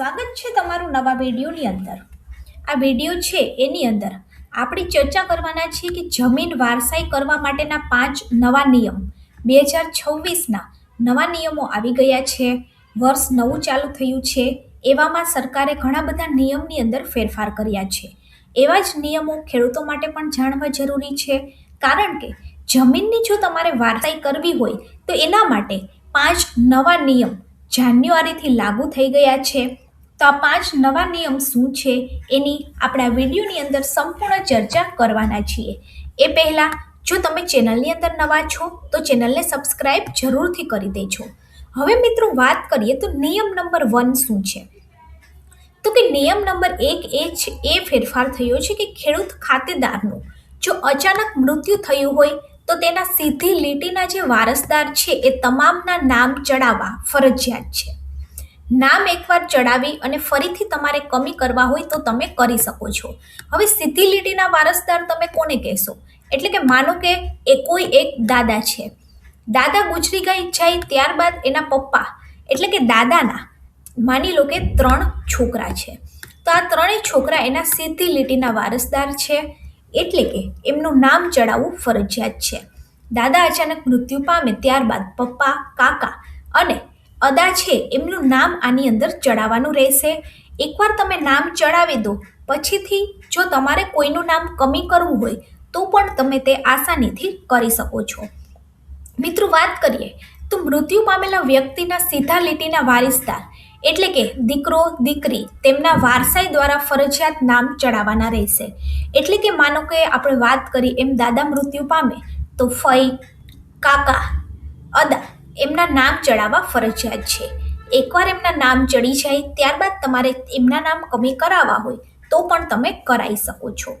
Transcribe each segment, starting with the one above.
સ્વાગત છે તમારું નવા વિડીયોની અંદર. આ વીડિયો છે એની અંદર. આપણે ચર્ચા કરવાના છીએ કે જમીન વારસાઈ કરવા માટેના પાંચ નવા નિયમ. બે હજાર છવ્વીસના નવા નિયમો આવી ગયા છે. વર્ષ નવું ચાલુ થયું છે. એવામાં સરકારે ઘણા બધા નિયમની અંદર ફેરફાર કર્યા છે. એવા જ નિયમો ખેડૂતો માટે પણ જાણવા જરૂરી છે. કારણ કે જમીનની જો તમારે વારસાઈ કરવી હોય, તો એના માટે પાંચ નવા નિયમ જાન્યુઆરીથી લાગુ થઈ ગયા છે. તો આ પાંચ નવા નિયમ શું છે એની આપણે આ વિડીયોની અંદર સંપૂર્ણ ચર્ચા કરવાના છીએ. એ પહેલાં, જો તમે ચેનલની અંદર નવા છો, તો ચેનલને સબસ્ક્રાઈબ જરૂરથી કરી દેજો. હવે મિત્રો વાત કરીએ તો નિયમ નંબર વન શું છે? તો કે નિયમ નંબર એક એ છે, એ ફેરફાર થયો છે કે ખેડૂત ખાતેદારનું જો અચાનક મૃત્યુ થયું હોય, તો તેના સીધી લીટીના જે વારસદાર છે, એ તમામના નામ ચડાવવા ફરજિયાત છે. નામ એકવાર ચડાવી અને ફરીથી તમારે કમી કરવા હોય તો તમે કરી શકો છો. હવે સીધી લીટીના વારસદાર તમે કોને કહેશો? એટલે કે માનો કે એ કોઈ એક દાદા છે. દાદા ગુજરી ગઈ જાય ત્યારબાદ એના પપ્પા, એટલે કે દાદાના, માની લો કે ત્રણ છોકરા છે. તો આ ત્રણેય છોકરા એના સીધી લીટીના વારસદાર છે, એટલે કે એમનું નામ ચડાવવું ફરજિયાત છે. દાદા અચાનક મૃત્યુ પામે ત્યારબાદ પપ્પા, કાકા અને અદા છે, એમનું નામ આની અંદર ચડાવવાનું રહેશે. એકવાર તમે નામ ચડાવી દો, પછીથી જો તમારે કોઈનું નામ કમી કરવું હોય, તો પણ તમે તે આસાનીથી કરી શકો છો. મિત્રો, વાત કરીએ તો મૃત્યુ પામેલા વ્યક્તિના સીધા લીટીના વારિસદાર, એટલે કે દીકરો, દીકરી, તેમના વારસાઈ દ્વારા ફરજિયાત નામ ચડાવવાના રહેશે. એટલે કે માનો કે આપણે વાત કરી એમ દાદા મૃત્યુ પામે, તો ફઈ, કાકા, અદા એમના નામ ચડાવવા ફરજિયાત છે. એકવાર એમના નામ ચડી જાય, ત્યારબાદ તમારે એમના નામ કમી કરાવવા હોય, તો પણ તમે કરાવી શકો છો.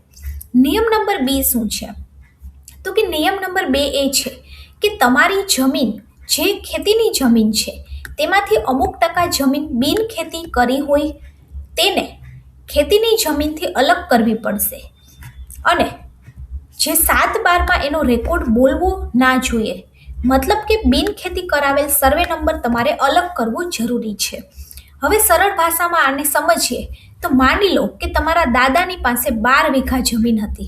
નિયમ નંબર બે શું છે? તો કે નિયમ નંબર બે એ છે કે તમારી જમીન, જે ખેતીની જમીન છે, તેમાંથી અમુક ટકા જમીન બિન ખેતી કરી હોય, તેને ખેતીની જમીનથી અલગ કરવી પડશે. અને જે સાત બારમાં એનો રેકોર્ડ બોલવો ના જોઈએ મતલબ કે બિન ખેતી કરાવેલ સર્વે નંબર તમારે અલગ કરવો જરૂરી છે. હવે સરળ ભાષામાં આને સમજીએ તો માની લો કે તમારા દાદાની પાસે બાર વીઘા જમીન હતી.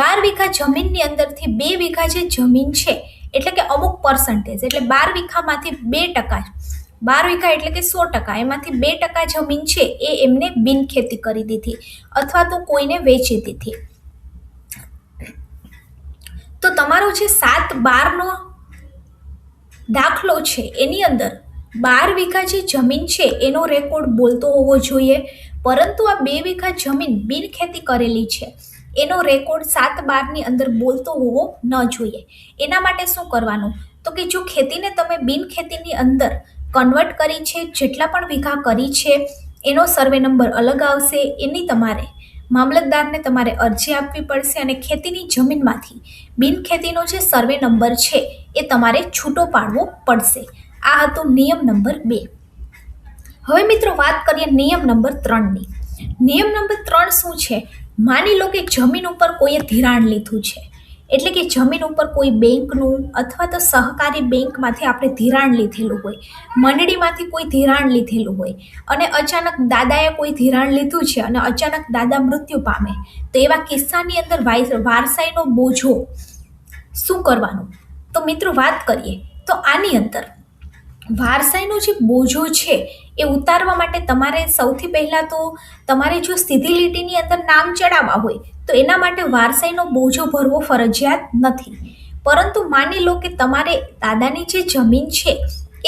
બાર વીઘા જમીનની અંદરથી બે વીઘા જે જમીન છે, એટલે કે અમુક પર્સન્ટેજ એટલે બાર વીઘામાંથી બે ટકા, બાર વીઘા એટલે કે સો ટકા, એમાંથી બે ટકા જમીન છે એ એમને બિન ખેતી કરી દીધી અથવા તો કોઈને વેચી દીધી. તો તમારો જે સાત બારનો દાખલો છે. એની અંદર બાર વીઘા જે જમીન છે એનો રેકોર્ડ બોલતો હોવો જોઈએ. પરંતુ આ બે વીઘા જમીન બિન ખેતી કરેલી છે. એનો રેકોર્ડ સાત બારની અંદર બોલતો હોવો ન જોઈએ. એના માટે શું કરવાનું? તો કે જો ખેતીને તમે બિન ખેતીની અંદર કન્વર્ટ કરી છે, જેટલા પણ વીઘા કરી છે, એનો સર્વે નંબર અલગ આવશે. એની તમારે મામલતદારને તમારે અરજી આપવી પડશે અને ખેતીની જમીનમાંથી બિનખેતીનો જે સર્વે નંબર છે એ તમારે છૂટો પાડવો પડશે. આ હતો નિયમ નંબર બે. હવે મિત્રો વાત કરીએ નિયમ નંબર ત્રણની. નિયમ નંબર ત્રણ શું છે? માની લો કે જમીન ઉપર કોઈએ ધિરાણ લીધું છે. એટલે કે જમીન ઉપર કોઈ બેંકનું અથવા તો સહકારી બેંકમાંથી આપણે ધિરાણ લીધેલું હોય, મંડળીમાંથી કોઈ ધિરાણ લીધેલું હોય અને અચાનક દાદાએ કોઈ ધિરાણ લીધું છે અને અચાનક દાદા મૃત્યુ પામે, તો એવા કિસ્સાની અંદર વારસાઈનો બોજો શું કરવાનું? તો મિત્રો વાત કરીએ, તો આની અંદર વારસાઈનો જે બોજો છે એ ઉતારવા માટે તમારે સૌથી પહેલાં તો તમારે જો સીધી લીટીની અંદર નામ ચડાવવા હોય, તો એના માટે વારસાઈનો બોજો ભરવો ફરજિયાત નથી. પરંતુ માની લો કે તમારે દાદાની જે જમીન છે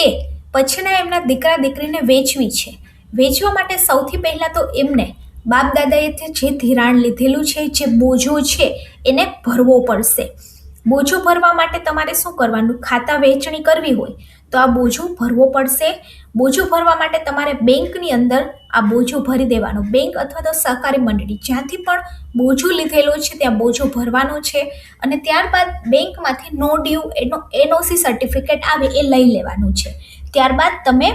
એ પછીના એમના દીકરા દીકરીને વેચવી છે. વેચવા માટે સૌથી પહેલાં તો એમને બાપ દાદાએ જે ધિરાણ લીધેલું છે, જે બોજો છે, એને ભરવો પડશે. બોજો ભરવા માટે તમારે શું કરવાનું? ખાતા વહેંચણી કરવી હોય તો આ બોજો ભરવો પડશે. બોજો ભરવા માટે તમારે બેંકની અંદર આ બોજો ભરી દેવાનો. બેંક અથવા તો સહકારી મંડળી. જ્યાંથી પણ બોજો લીધેલો છે, ત્યાં બોજો ભરવાનો છે અને ત્યારબાદ બેંકમાંથી નો ડ્યુ, એનો એનઓસી સર્ટિફિકેટ આવે એ લઈ લેવાનું છે. ત્યારબાદ તમે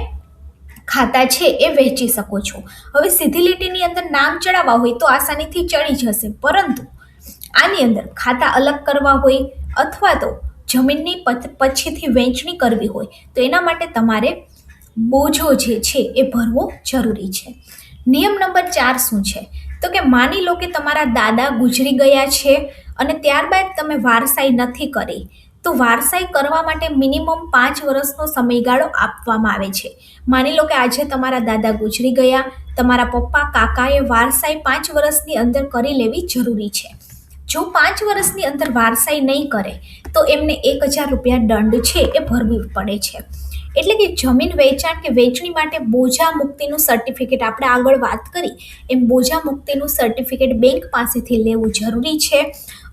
ખાતા છે એ વહેંચી શકો છો. હવે સીધી લીટીની અંદર નામ ચડાવવા હોય તો આસાનીથી ચડી જશે. પરંતુ આની અંદર ખાતા અલગ કરવા હોય અથવા તો જમીનની પછ- પછીથી વહેંચણી કરવી હોય, તો એના માટે તમારે બોજો જે છે એ ભરવો જરૂરી છે. નિયમ નંબર ચાર શું છે? તો કે માની લો કે તમારા દાદા ગુજરી ગયા છે અને ત્યારબાદ તમે વારસાઈ નથી કરી, તો વારસાઈ કરવા માટે મિનિમમ પાંચ વર્ષનો સમયગાળો આપવામાં આવે છે. માની લો કે આજે તમારા દાદા ગુજરી ગયા, તમારા પપ્પા કાકાએ વારસાઈ પાંચ વર્ષની અંદર કરી લેવી જરૂરી છે. જો પાંચ વર્ષની અંદર વારસાઈ નહીં કરે, તો એમને એક હજાર રૂપિયા દંડ છે એ ભરવી પડે છે. એટલે કે જમીન વેચાણ કે વેચણી માટે બોજા મુક્તિનું સર્ટિફિકેટ આપણે આગળ વાત કરી, એમ બોજા મુક્તિનું સર્ટિફિકેટ બેંક પાસેથી લેવું જરૂરી છે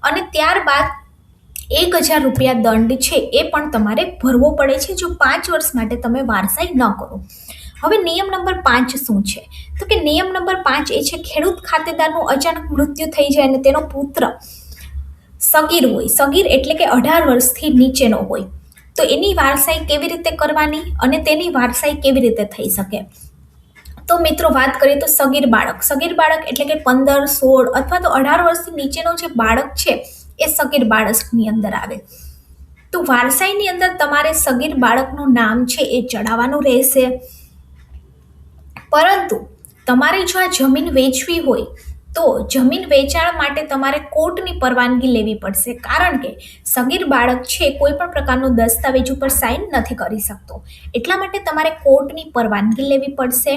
અને ત્યારબાદ એક હજાર રૂપિયા દંડ છે એ પણ તમારે ભરવો પડે છે જો પાંચ વર્ષ માટે તમે વારસાઈ ન કરો. હવે નિયમ નંબર પાંચ શું છે? તો કે નિયમ નંબર પાંચ એ છે, ખેડૂત ખાતેદારનું અચાનક મૃત્યુ થઈ જાય અને તેનો પુત્ર સગીર હોય. સગીર એટલે કે અઢાર વર્ષથી નીચેનો હોય. તો એની વારસાઈ કેવી રીતે કરવાની અને તેની વારસાઈ કેવી રીતે થઈ શકે? તો મિત્રો વાત કરીએ તો સગીર બાળક. સગીર બાળક એટલે કે પંદર, સોળ અથવા તો અઢાર વર્ષથી નીચેનો જે બાળક છે, એ સગીર બાળકની અંદર આવે. તો વારસાઈની અંદર તમારે સગીર બાળકનું નામ છે એ ચડાવવાનું રહેશે. પરંતુ તમારે જો આ જમીન વેચવી હોય, તો જમીન વેચાણ માટે તમારે કોર્ટની પરવાનગી લેવી પડશે. કારણ કે સગીર બાળક છે, કોઈ પણ પ્રકારનો દસ્તાવેજ ઉપર સાઇન નથી કરી શકતો. એટલા માટે તમારે કોર્ટની પરવાનગી લેવી પડશે.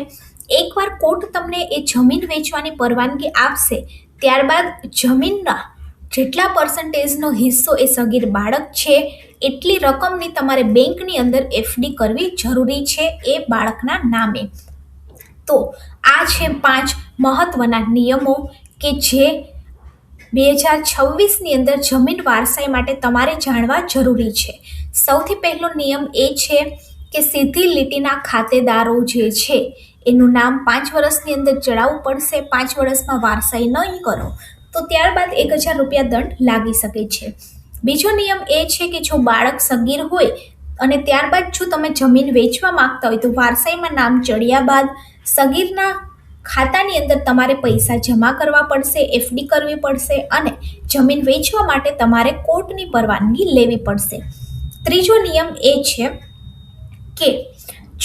એકવાર કોર્ટ તમને એ જમીન વેચવાની પરવાનગી આપશે, ત્યારબાદ જમીનના જેટલા પર્સન્ટેજનો હિસ્સો એ સગીર બાળક છે, એટલી રકમની તમારે બેંકની અંદર એફડી કરવી જરૂરી છે એ બાળકના નામે. તો આ છે પાંચ મહત્વના નિયમો કે જે બે હજાર છવ્વીસની અંદર જમીન વારસાઈ માટે તમારે જાણવા જરૂરી છે. સૌથી પહેલો નિયમ એ છે કે સીધી લીટીના ખાતેદારો જે છે, એનું નામ પાંચ વર્ષની અંદર ચડાવવું પડશે. પાંચ વર્ષમાં વારસાઈ નહીં કરો. તો ત્યારબાદ એક હજાર રૂપિયા દંડ લાગી શકે છે. બીજો નિયમ એ છે કે જો બાળક સગીર હોય અને ત્યારબાદ જો તમે જમીન વેચવા માંગતા હોય તો વારસાઈમાં નામ ચડ્યા બાદ સગીરના ખાતાની અંદર તમારે પૈસા જમા કરવા પડશે, એફડી કરવી પડશે અને જમીન વેચવા માટે તમારે કોર્ટની પરવાનગી લેવી પડશે. ત્રીજો નિયમ એ છે કે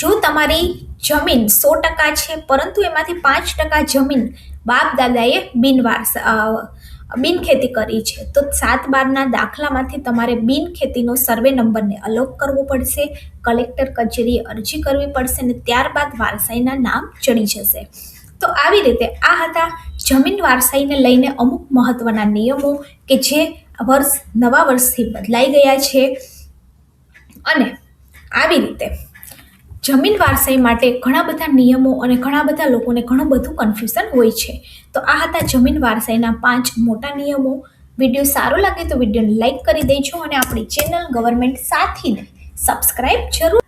જો તમારી જમીન સો ટકા છે, પરંતુ એમાંથી પાંચ ટકા જમીન બાપ દાદાએ બિનવારસ બિનખેતી કરી છે, તો સાત બારના દાખલામાંથી તમારે બિનખેતીનો સર્વે નંબરને અલોક કરવો પડશે, કલેક્ટર કચેરીએ અરજી કરવી પડશે અને ત્યારબાદ વારસાઈના નામ ચડી જશે. તો આવી રીતે આ હતા જમીન વારસાઈને લઈને અમુક મહત્વના નિયમો કે જે વર્ષ નવા વર્ષથી બદલાઈ ગયા છે. અને આવી રીતે જમીન વારસાઈ માટે ઘણા બધા નિયમો અને ઘણા બધા લોકોને ઘણું બધું કન્ફ્યુઝન હોય છે. તો આ હતા જમીન વારસાઈના પાંચ મોટા નિયમો. વીડિયો સારો લાગે તો વિડીયોને લાઈક કરી દેજો અને આપણી ચેનલ ગવર્મેન્ટ સાથીને સબસ્ક્રાઈબ જરૂર